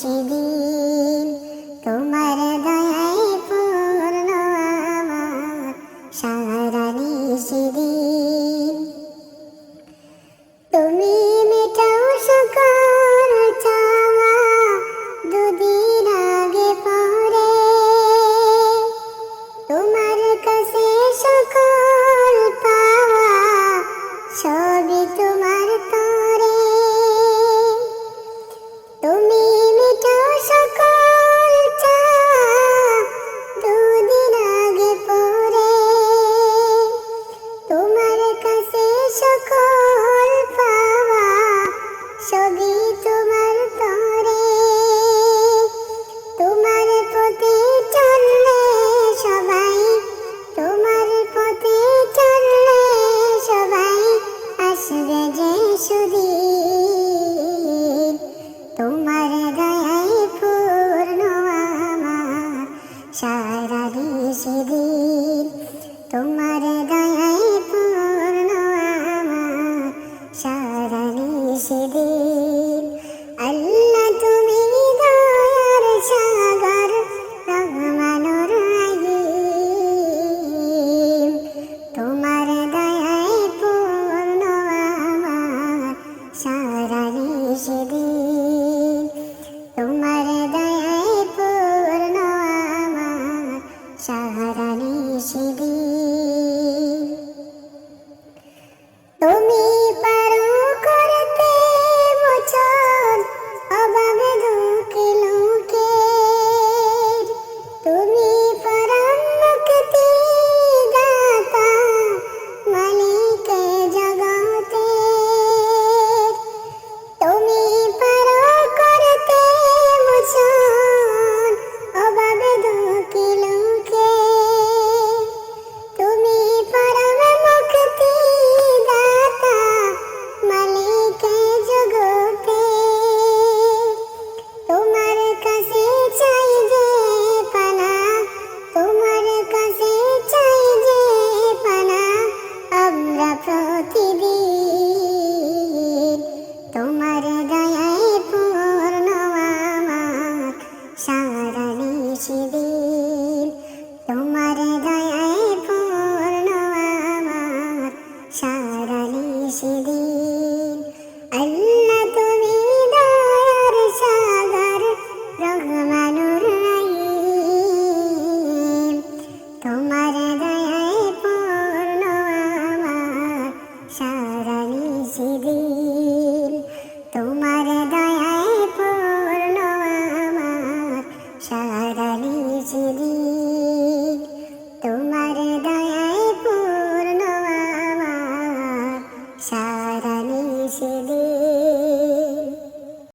সেদিন তোমার দয়ায় পূর্ণ আমার সারা সেদিন তুমি মেটাও সকল চাওয়া দুদিন আগে পরে। তোমার কাছে সকল পাওয়া সবই সবই তোমার তরে, তোমার পথে চললে সবাই, তোমার পথে চললে সবাই আসবে যে সুদিন তোমার দয়াই পূর্ণ আমার, সারা সেদিন তোমার செய்தே